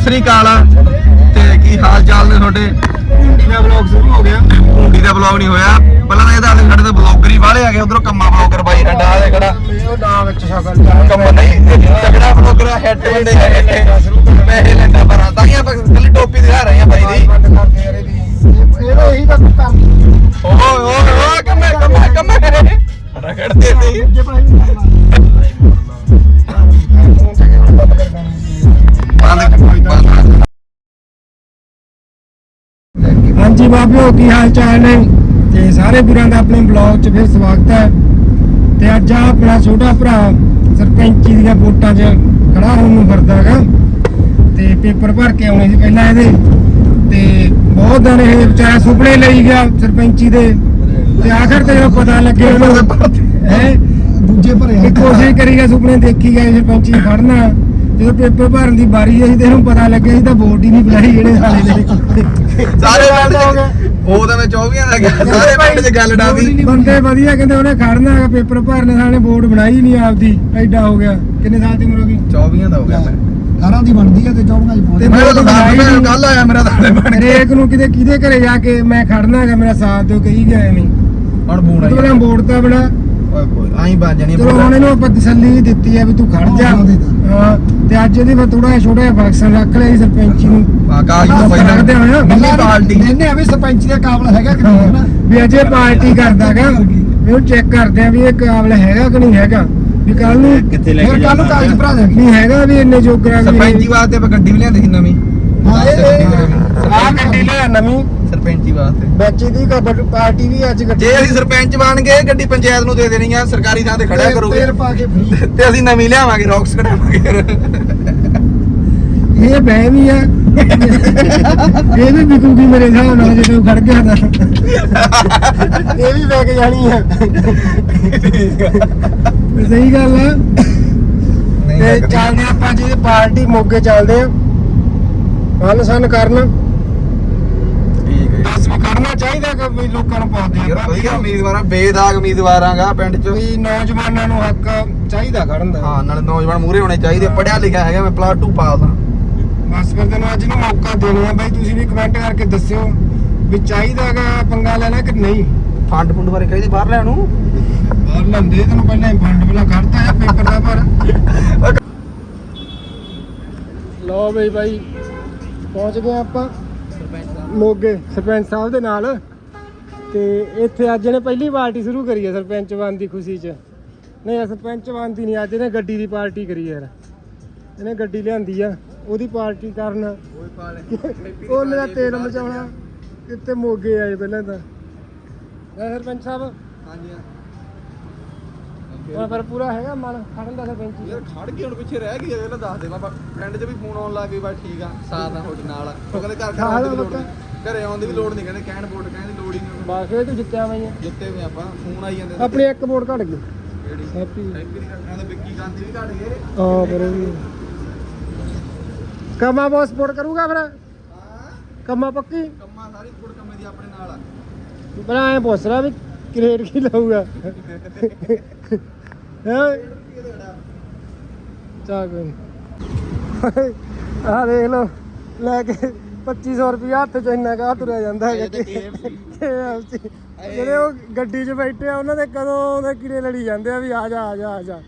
ਸਤਿ ਸ੍ਰੀ ਅਕਾਲ ਤੇ ਕੀ ਹਾਲ ਚਾਲ ਨੇ ਤੁਹਾਡੇ? ਮੇਰਾ ਵਲੌਗ ਸ਼ੁਰੂ ਹੋ ਗਿਆ। ਹੁੰਡੀ ਦਾ ਬਲੌਗ ਨਹੀਂ ਹੋਇਆ। ਪਹਿਲਾਂ ਤਾਂ ਇਹਦਾ ਸਾਡੇ ਤਾਂ ਬਲੌਗਰ ਹੀ ਵਾਲੇ ਆ ਗਏ ਉਧਰੋਂ ਕੰਮਾ ਬਲੌਗਰ ਬਾਈ ਸਾਡਾ ਆ ਦੇ ਖੜਾ ਉਹ ਨਾ ਵਿੱਚ ਸ਼ਕਲ ਕੰਮ ਨਹੀਂ ਤਗੜਾ ਬਲੌਗਰ ਹੈਡ ਬੰਦੇ ਪੈਸੇ ਲੈਂਦਾ ਪਰ ਤਾਂ ਹੀ ਆਪਾਂ ਕੱਲੀ ਟੋਪੀ ਦਿਖਾ ਰਹੇ ਆ ਬਾਈ ਦੀ। ਇਹਦੀ ਇਹ- ਤਾਂ ਕੰਮ। ਓਏ ਓਏ। ਬਾਬਿਓ ਕੀ ਹਾਲ ਚਾਲ ਨੇ? ਤੇ ਸਾਰੇ ਵੀਰਾਂ ਦਾ ਆਪਣੇ ਬਲੌਗ 'ਚ ਫਿਰ ਸਵਾਗਤ ਹੈ। ਤੇ ਅੱਜ ਆ ਆਪਣਾ ਛੋਟਾ ਭਰਾ ਸਰਪੰਚੀ ਦੀਆਂ ਵੋਟਾਂ 'ਚ ਖੜਾ ਹੋਣ ਨੂੰ ਫਿਰਦਾ ਹੈਗਾ। ਤੇ ਪੇਪਰ ਭਰ ਕੇ ਆਉਣੇ ਸੀ ਪਹਿਲਾਂ ਇਹਦੇ। ਤੇ ਬਹੁਤ ਦਿਨ ਇਹ ਵਿਚਾਰਾ ਸੁਪਨੇ ਲਈ ਗਿਆ ਸਰਪੰਚੀ ਦੇ। ਤੇ ਆਖਰ ਤੇ ਜਦੋਂ ਪਤਾ ਲੱਗੇ ਉਹਨੂੰ ਹੈ ਦੂਜੇ ਭਰੇ ਕੋਸ਼ਿਸ਼ ਕਰੀ ਗਿਆ ਸੁਪਨੇ ਦੇਖੀ ਗਏ ਸਰਪੰਚੀ ਫੜਨਾ। ਜਦੋਂ ਪੇਪਰ ਭਰਨ ਦੀ ਵਾਰੀ ਆਈ ਤੇ ਇਹਨੂੰ ਪਤਾ ਲੱਗਿਆ ਸੀ ਤਾਂ ਵੋਟ ਹੀ ਨਹੀਂ ਬਣਾਈ ਜਿਹੜੇ ਸਾਲੇ ਨੇ। ਸਾਰੇ ਪਿੰਡ ਚ ਉਹ ਤਾਂ ਮੈਂ 24 ਦਾ ਗਿਆ ਸਾਰੇ ਪਿੰਡ ਚ ਗੱਲ ਡਾਦੀ ਬੰਦੇ ਵਧੀਆ ਕਹਿੰਦੇ ਉਹਨੇ ਖੜਨਾ ਹੈਗਾ ਪੇਪਰ ਭਰਨੇ ਸਾਲੇ ਵੋਟ ਬਣਾਈ ਨਹੀਂ ਆਪਦੀ ਐਡਾ ਹੋ ਗਿਆ। ਕਿੰਨੇ ਸਾਲ ਦੀ ਉਮਰ ਹੋ ਗਈ? 24 ਦਾ ਹੋ ਗਿਆ ਮੈਂ। 18 ਦੀ ਬਣਦੀ ਹੈ ਤੇ 14 ਦੀ ਤੇ ਪਹੁੰਚਦੀ ਮੇਰਾ ਤਾਂ ਸਾਥ ਕੱਲ ਆਇਆ ਮੇਰਾ ਤਾਂ ਬਣ ਕੇ ਹਰੇਕ ਨੂੰ ਕਿਤੇ ਕਿਹਦੇ ਘਰੇ ਜਾ ਕੇ ਮੈਂ ਖੜਨਾ ਹੈਗਾ ਮੇਰਾ ਸਾਥ ਦਿਓ ਕਹੀ ਗਿਆ ਐਵੇਂ। ਹੁਣ ਬੂਣਾ ਮੈਂ ਵੋਟ ਤਾਂ ਬਣਾ ਓਏ ਕੋਈ ਆਈ ਬਾਜ ਜਾਣੀ ਚਲੋ ਹੁਣ ਇਹਨੂੰ ਆਪਾਂ ਤਸੱਲੀ ਦਿੱਤੀ ਹੈ ਵੀ ਤੂੰ ਖੜ ਜਾ। ਹਾਂ, ਦੇ ਹਾਂ ਤੇ ਅੱਜ ਇਹਦੇ ਫਿਰ ਥੋੜਾ ਜਿਹਾ ਛੋਟਾ ਜਿਹਾ ਫੰਕਸ਼ਨ ਰੱਖ ਲਿਆ ਸੀ ਸਰਪੰਚੀ ਨੂੰ। ਆਕਾਸ਼ ਨੂੰ ਕਰਦੇ ਹੋਏ ਪਹਿਲਾਂ ਨਾ। Mini party. ਇਹਨੇ ਐਵੇਂ ਸਰਪੰਚ ਦੇ ਕਾਬਲ ਹੈਗਾ ਕਿ ਨਹੀਂ ਹੈਗਾ? ਵੀ ਅਜੇ ਪਾਰਟੀ ਕਰਦਾਗਾ। ਵੀ ਉਹ ਚੈੱਕ ਕਰਦੇ ਆ ਵੀ ਇਹ ਕਾਬਲ ਹੈਗਾ ਕਿ ਨਹੀਂ ਹੈਗਾ। ਵੀ ਕੱਲ ਨੂੰ ਕਿੱਥੇ ਫਿਰ ਕੱਲ ਨੂੰ ਕਾਗਜ਼ ਭਰਾ ਦੇਣਗੇ ਨਹੀਂ ਹੈਗਾ ਵੀ ਇੰਨੇ ਜੋਗਰਾ ਵੀ ਸਰਪੰਚੀ ਵਾਸਤੇ ਆਪਾਂ ਗੱਡੀ ਵੀ ਲਿਆਂਦੀ ਸੀ ਨਵੀਂ। ਹਾਂ ਇਹ ਇਹ ਆ ਗੱਡੀ ਲਿਆ ਨਵੀਂ। ਸਰਪੰਚੀ ਵਾਸਤੇ। ਬੱਚੀ ਦੀ ਕਬੱਡ ਪਾਰਟੀ ਵੀ ਅੱਜ ਗੱਡੀ ਜੇ ਅਸੀਂ ਸਰਪੰਚ ਬਣ ਗਏ ਗੱਡੀ ਪੰਚਾਇਤ ਨੂੰ ਦੇ ਦੇਣੀ ਆ ਸਰਕਾਰੀ ਥਾਂ ਤੇ ਖੜਿਆ ਕਰੋਗੇ। ਤੇਲ ਪਾ ਕੇ ਫ੍ਰੀ ਤੇ ਅਸੀਂ ਨਵੀਂ ਲਿਆਵਾਂਗੇ ਰੌਕਸ ਕਢਾਵਾਂਗੇ ਇਹ ਬਹਿ ਵੀ ਆ। ਇਹ ਵੀ ਵਿਕੂਗੀ ਮੇਰੇ ਹਿਸਾਬ ਨਾਲ ਜਦੋਂ ਖੜ ਗਿਆ ਤਾਂ। ਇਹ ਵੀ ਲੈ ਕੇ ਜਾਣੀ ਆ। ਸਹੀ ਗੱਲ ਆ। ਤੇ ਚੱਲਦੇ ਆਪਾਂ ਜੀ ਪਾਰਟੀ ਮੋਗੇ ਚੱਲਦੇ ਆ। ਹਲ ਸਨ ਕਰਨ। ਠੀਕ ਹੈ ਵੀ ਕਰਨਾ ਚਾਹੀਦਾ ਕਿ ਵੀ ਲੋਕਾਂ ਨੂੰ ਪਾਉਂਦੇ ਯਾਰ ਆ ਵਧੀਆ ਉਮੀਦਵਾਰਾਂ ਬੇਦਾਗ ਉਮੀਦਵਾਰਾਂਗਾ ਪਿੰਡ ਚ। ਵੀ ਨੌਜਵਾਨਾਂ ਨੂੰ ਹੱਕ ਚਾਹੀਦਾ ਖੜਨ ਦਾ। ਹਾਂ ਨਾਲੇ ਨੌਜਵਾਨ ਮੂਰੇ ਹੋਣੇ ਚਾਹੀਦੇ। ਪੜਿਆ ਲਿਖਿਆ ਹੈਗਾ ਮੈਂ ਪਲੱਸ 2 ਪਾਸ ਹਾਂ ਬਸ ਫਿਰ ਤੈਨੂੰ ਅੱਜ ਨੂੰ ਮੌਕਾ ਦੇਣਾ ਆ ਬਾਈ ਤੁਸੀਂ ਵੀ ਕਮੈਂਟ ਕਰਕੇ ਦੱਸਿਓ ਵੀ ਚਾਹੀਦਾਗਾ ਪੰਗਾ ਲੈਣਾ ਕਿ ਨਹੀਂ। ਫੰਡ ਫੁੰਡ ਬਾਰੇ ਕਹਿੰਦੇ ਬਾਹਰ ਲੈਣ ਨੂੰ? ਬਾਹਰ ਲੰਦੇ ਤੈਨੂੰ ਪਹਿਲਾਂ ਹੀ ਫੰਡ ਪਹਿਲਾਂ ਕੱਢਤਾ ਆ ਪੇਪਰ ਦਾ ਪਰ। ਲਓ ਬਈ ਬਾਈ। ਪਹੁੰਚ ਗਏ ਆਪਾਂ ਮੋਗੇ ਸਰਪੰਚ ਸਾਹਿਬ ਦੇ ਨਾਲ। ਤੇ ਇੱਥੇ ਅੱਜ ਇਹਨੇ ਪਹਿਲੀ ਪਾਰਟੀ ਸ਼ੁਰੂ ਕਰੀ ਹੈ ਸਰਪੰਚ ਬਣ ਦੀ ਖੁਸ਼ੀ 'ਚ। ਨਹੀਂ ਸਰਪੰਚ ਬਣ ਦੀ ਨਹੀਂ, ਅੱਜ ਇਹਨੇ ਗੱਡੀ ਦੀ ਪਾਰਟੀ ਕਰੀ ਯਾਰ। ਇਹਨੇ ਗੱਡੀ ਲਿਆਂਦੀ ਆ, ਉਹਦੀ ਪਾਰਟੀ ਕਰਨ ਉਹਨੇ ਦਾ ਤੇਲ ਮਚਾਉਣਾ ਕਿਤੇ ਮੋਗੇ ਆਏ ਪਹਿਲਾਂ ਤਾਂ। ਸਰਪੰਚ ਸਾਹਿਬ? ਹਾਂਜੀ ਹੁਣ ਫਿਰ ਪੂਰਾ ਹੈਗਾ ਮਨ ਖੜਨ ਦਾ ਸਰਪੰਚੀ ਯਾਰ ਖੜ ਕੇ ਹੁਣ ਪਿੱਛੇ ਰਹਿ ਗਈ ਇਹਦਾ ਦੱਸ ਦੇ ਮੈਂ ਪਿੰਡ 'ਚ ਵੀ ਫੋਨ ਆਉਣ ਲੱਗ ਗਏ ਬਸ ਠੀਕ ਆ ਸਾਥ ਆ ਤੁਹਾਡੇ ਨਾਲ। ਉਹ ਕਹਿੰਦੇ ਘਰ ਘਰ ਆਉਣ ਦੀ ਵੀ ਲੋੜ ਨਹੀਂ। ਘਰੇ ਆਉਣ ਦੀ ਵੀ ਲੋੜ ਨਹੀਂ ਕਹਿੰਦੇ ਕਹਿਣ ਵੋਟ ਕਹਿਣ ਦੀ ਲੋੜ ਹੀ ਨਹੀਂ। ਬਸ ਫੇਰ ਤੂੰ ਜਿੱਤਿਆ ਮੈਂ ਜਿੱਤੇ ਵੀ ਆਪਾਂ ਫੋਨ ਆਈ ਜਾਂਦੇ ਆਪਣੀ ਇੱਕ ਵੋਟ ਘਟ ਗਈ। ਕਿਹੜੀ? ਹੈਪੀ। ਹੈਪੀ ਦੀ ਕਹਿੰਦੇ ਵਿੱਕੀ ਗਾਂਧੀ ਵੀ ਘੜ ਗਏ। ਹਾਂ ਵੀ। ਕਮਾ ਬਹੁਤ ਸਪੋਰਟ ਕਰੂਗਾ ਫਿਰ? ਹਾਂ ਕਮਾ ਪੱਕੀ? ਕੰਮਾਂ ਸਾਰੀ ਸਪੋਰਟ ਕੰਮੇ ਦੀ ਆਪਣੇ ਨਾਲ ਆ। ਐ ਪੁੱਛ ਰਿਹਾ ਵੀ ਕ੍ਰੇਡ ਕੀ ਲਾਊਗਾ? ਚਾ ਕੋਈ ਆ ਦੇਖ ਲਓ ਲੈ ਕੇ 2500 ਰੁਪਇਆ ਹੱਥ ਚ ਇੰਨਾ ਕਾ ਤੁਰਿਆ ਜਾਂਦਾ ਹੈਗਾ KFC ਜਿਹੜੇ ਉਹ ਗੱਡੀ 'ਚ ਬੈਠੇ ਆ ਉਹਨਾਂ ਦੇ ਕਦੋਂ ਦੇ ਕੀੜੇ ਲੜੀ ਜਾਂਦੇ ਆ ਵੀ ਆ ਜਾ ਆ ਜਾ ਆ ਜਾ।